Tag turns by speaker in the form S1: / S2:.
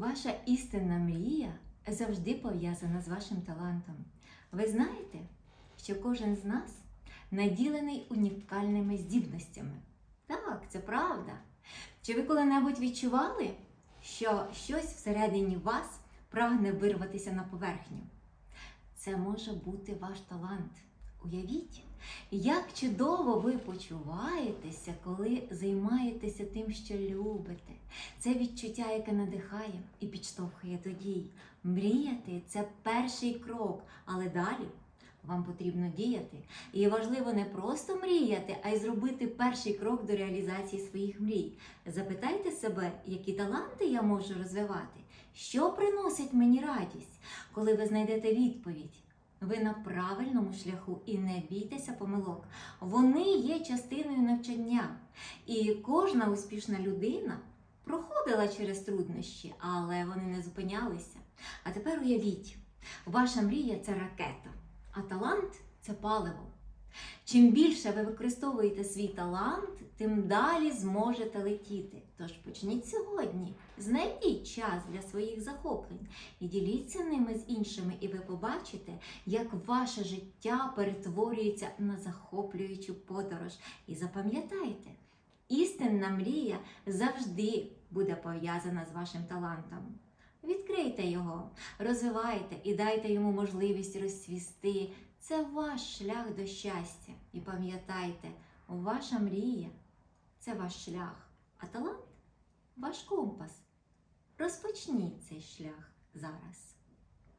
S1: Ваша істинна мрія завжди пов'язана з вашим талантом. Ви знаєте, що кожен з нас наділений унікальними здібностями. Так, це правда. Чи ви коли-небудь відчували, що щось всередині вас прагне вирватися на поверхню? Це може бути ваш талант. Уявіть, як чудово ви почуваєтеся, коли займаєтеся тим, що любите. Це відчуття, яке надихає і підштовхує до дій. Мріяти це перший крок, але далі вам потрібно діяти. І важливо не просто мріяти, а й зробити перший крок до реалізації своїх мрій. Запитайте себе, які таланти я можу розвивати, що приносить мені радість, коли ви знайдете відповідь. Ви на правильному шляху і не бійтеся помилок. Вони є частиною навчання. І кожна успішна людина проходила через труднощі, але вони не зупинялися. А тепер уявіть, ваша мрія це ракета, а талант це паливо. Чим більше ви використовуєте свій талант, тим далі зможете летіти. Тож почніть сьогодні, знайдіть час для своїх захоплень і діліться ними з іншими, і ви побачите, як ваше життя перетворюється на захоплюючу подорож. І запам'ятайте, істинна мрія завжди буде пов'язана з вашим талантом. Відкрийте його, розвивайте і дайте йому можливість розцвісти. Це ваш шлях до щастя. І пам'ятайте, ваша мрія це ваш шлях, а талант ваш компас. Розпочніть цей шлях зараз.